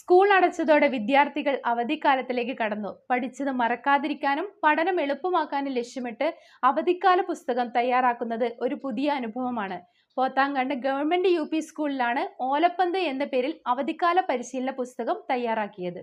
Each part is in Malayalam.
സ്കൂൾ അടച്ചതോടെ വിദ്യാർത്ഥികൾ അവധിക്കാലത്തിലേക്ക് കടന്നു. പഠിച്ചത് മറക്കാതിരിക്കാനും പഠനം എളുപ്പമാക്കാനും ലക്ഷ്യമിട്ട് അവധിക്കാല പുസ്തകം തയ്യാറാക്കുന്നത് ഒരു പുതിയ അനുഭവമാണ്. പോത്താങ്കണ്ട് ഗവൺമെന്റ് യു സ്കൂളിലാണ് ഓലപ്പന്ത് എന്ന പേരിൽ അവധിക്കാല പരിശീലന പുസ്തകം തയ്യാറാക്കിയത്.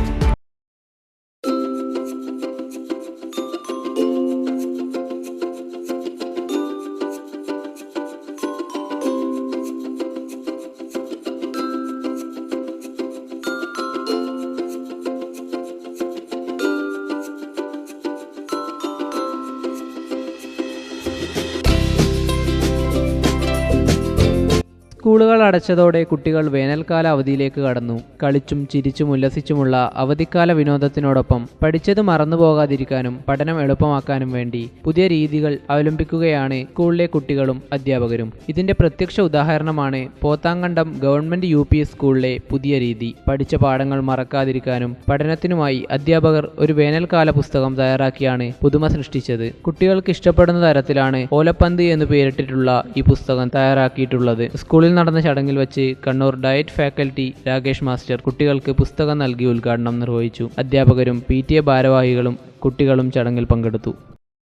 സ്കൂളുകൾ അടച്ചതോടെ കുട്ടികൾ വേനൽക്കാല അവധിയിലേക്ക് കടന്നു. കളിച്ചും ചിരിച്ചും ഉല്ലസിച്ചുമുള്ള അവധിക്കാല വിനോദത്തിനോടൊപ്പം പഠിച്ചത് മറന്നുപോകാതിരിക്കാനും പഠനം എളുപ്പമാക്കാനും വേണ്ടി പുതിയ രീതികൾ അവലംബിക്കുകയാണ് സ്കൂളിലെ കുട്ടികളും അധ്യാപകരും. ഇതിന്റെ പ്രത്യക്ഷ ഉദാഹരണമാണ് പോത്താങ്കണ്ടം ഗവൺമെന്റ് യു സ്കൂളിലെ പുതിയ രീതി. പഠിച്ച പാഠങ്ങൾ മറക്കാതിരിക്കാനും പഠനത്തിനുമായി അധ്യാപകർ ഒരു വേനൽക്കാല പുസ്തകം തയ്യാറാക്കിയാണ് പുതുമ സൃഷ്ടിച്ചത്. കുട്ടികൾക്ക് ഇഷ്ടപ്പെടുന്ന തരത്തിലാണ് ഓലപ്പന്ത് എന്ന് പേരിട്ടിട്ടുള്ള ഈ പുസ്തകം തയ്യാറാക്കിയിട്ടുള്ളത്. സ്കൂളിൽ നടന്ന ചടങ്ങിൽ വെച്ച് Kannur DIET faculty Rakesh master കുട്ടികൾക്ക് പുസ്തകം നൽകി ഉദ്ഘാടനം നിർവഹിച്ചു. അധ്യാപകരും പി ടി എ ഭാരവാഹികളും കുട്ടികളും ചടങ്ങിൽ പങ്കെടുത്തു.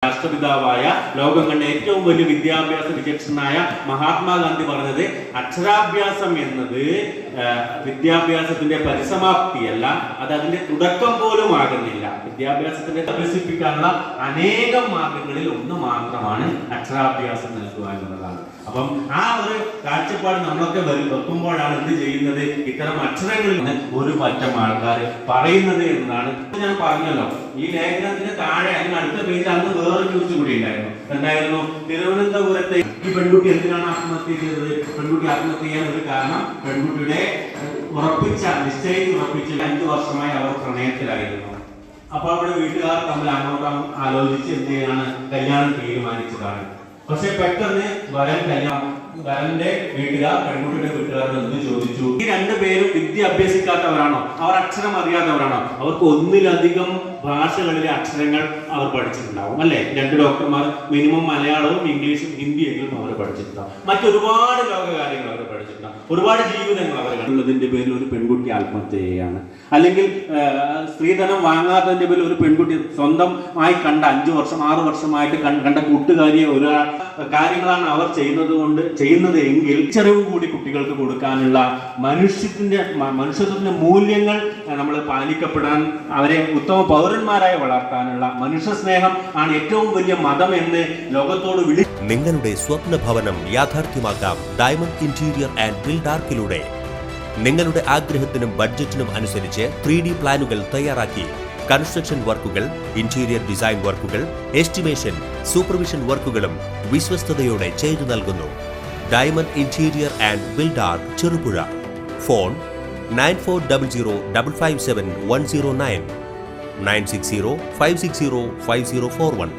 രാഷ്ട്രപിതാവായ ലോകം കണ്ട ഏറ്റവും വലിയ വിദ്യാഭ്യാസ വിചക്ഷണനായ മഹാത്മാഗാന്ധി പറഞ്ഞത് അക്ഷരാഭ്യാസം എന്നത് വിദ്യാഭ്യാസത്തിന്റെ പരിസമാപ്തിയല്ല അത് അതിന്റെ തുടക്കം പോലും ആകുന്നില്ല. വിദ്യാഭ്യാസത്തിന്റെ അഭ്യസിപ്പിക്കാനുള്ള അനേകം മാർഗങ്ങളിൽ ഒന്ന് മാത്രമാണ് അക്ഷരാഭ്യാസം നൽകുക എന്നുള്ളതാണ്. അപ്പം ആ ഒരു കാഴ്ചപ്പാട് നമ്മളൊക്കെ വെക്കുമ്പോഴാണ് എന്ത് ചെയ്യുന്നത്? ഇത്തരം അക്ഷരങ്ങളിൽ നിന്ന് ഒരു പറ്റം ആൾക്കാർ പറയുന്നത് എന്നതാണ്. ഞാൻ പറഞ്ഞല്ലോ ഈ ലേഖനത്തിന് താഴെ അതിന് അടുത്ത പേജിൽ അന്ന് വേറൊരു ന്യൂസ് കൂടി ഉണ്ടായിരുന്നു. എന്തായിരുന്നു? തിരുവനന്തപുരത്തെ ഈ പെൺകുട്ടി എന്തിനാണ് ആത്മഹത്യ ചെയ്തത്? പെൺകുട്ടി ആത്മഹത്യ ചെയ്യാൻ ഒരു കാരണം പെൺകുട്ടിയുടെ ഉറപ്പിച്ച നിശ്ചയിച്ച് ഉറപ്പിച്ച അഞ്ചു വർഷമായി അവർ പ്രണയത്തിലായിരുന്നു. അപ്പൊ അവിടെ വീട്ടുകാർ തമ്മിൽ അങ്ങോട്ടും ആലോചിച്ച് എന്ത് ചെയ്യാണ്? കല്യാണം തീരുമാനിച്ചതാണ്. പക്ഷെ പെട്ടെന്ന് വരൻ കല്യാണം വരന്റെ വീട്ടുകാർ പെൺകുട്ടിയുടെ വീട്ടുകാരോട് നിന്ന് ചോദിച്ചു? ഈ രണ്ടുപേരും വിദ്യ അഭ്യസിക്കാത്തവരാണോ? അവർ അക്ഷരം അറിയാത്തവരാണോ? അവർക്ക് ഒന്നിലധികം ഭാഷകളിലെ അക്ഷരങ്ങൾ അവർ പഠിച്ചിട്ടുണ്ടാവും അല്ലെ? രണ്ട് ഡോക്ടർമാർ മിനിമം മലയാളവും ഇംഗ്ലീഷും ഹിന്ദിയെങ്കിലും അവർ പഠിച്ചിട്ടുണ്ടാവും. മറ്റൊരുപാട് ലോകകാര്യങ്ങൾ അവർ പഠിച്ചിട്ടുണ്ടാവും. ഒരുപാട് ജീവിതങ്ങൾ അവർ കണ്ടുള്ളതിന്റെ പേരിൽ ഒരു പെൺകുട്ടി ആത്മഹത്യ ചെയ്യുകയാണ്. അല്ലെങ്കിൽ സ്ത്രീധനം വാങ്ങാത്തതിന്റെ പേരിൽ ഒരു പെൺകുട്ടി സ്വന്തമായി കണ്ട അഞ്ചു വർഷം ആറു വർഷമായിട്ട് കണ്ട കൂട്ടുകാരിയെ ഒരു കാര്യങ്ങളാണ് അവർ ചെയ്യുന്നത് കൊണ്ട് ചെയ്യുന്നത് എങ്കിൽ ചെറിവ് കൂടി കുട്ടികൾക്ക് കൊടുക്കാനുള്ള മനുഷ്യത്തിന്റെ മനുഷ്യത്വത്തിന്റെ മൂല്യങ്ങൾ നമ്മൾ പാലിക്കപ്പെടാൻ അവരെ ഉത്തമ പൗരന്മാരായി വളർത്താനുള്ള മനുഷ്യ സ്നേഹം ആണ് ഏറ്റവും വലിയ മതം എന്ന് ലോകത്തോട് വിളി നിങ്ങളുടെ സ്വപ്ന ഭവനം യാഥാർത്ഥ്യമാക്കാം ഡയമണ്ട് ഇന്റീരിയർ ആൻഡ് ബിൽഡാർക്കിലൂടെ നിങ്ങളുടെ ആഗ്രഹത്തിനും ബഡ്ജറ്റിനും അനുസരിച്ച് ത്രീ ഡി പ്ലാനുകൾ തയ്യാറാക്കി. കൺസ്ട്രക്ഷൻ വർക്കുകൾ ഇന്റീരിയർ ഡിസൈൻ വർക്കുകൾ എസ്റ്റിമേഷൻ സൂപ്പർവിഷൻ വർക്കുകളും വിശ്വസ്തയോടെ ചെയ്തു നൽകുന്നു. Diamond interior and builder Cherupuzha. Phone nine four double zero double five seven one zero nine. Nine six zero five six zero five zero four one.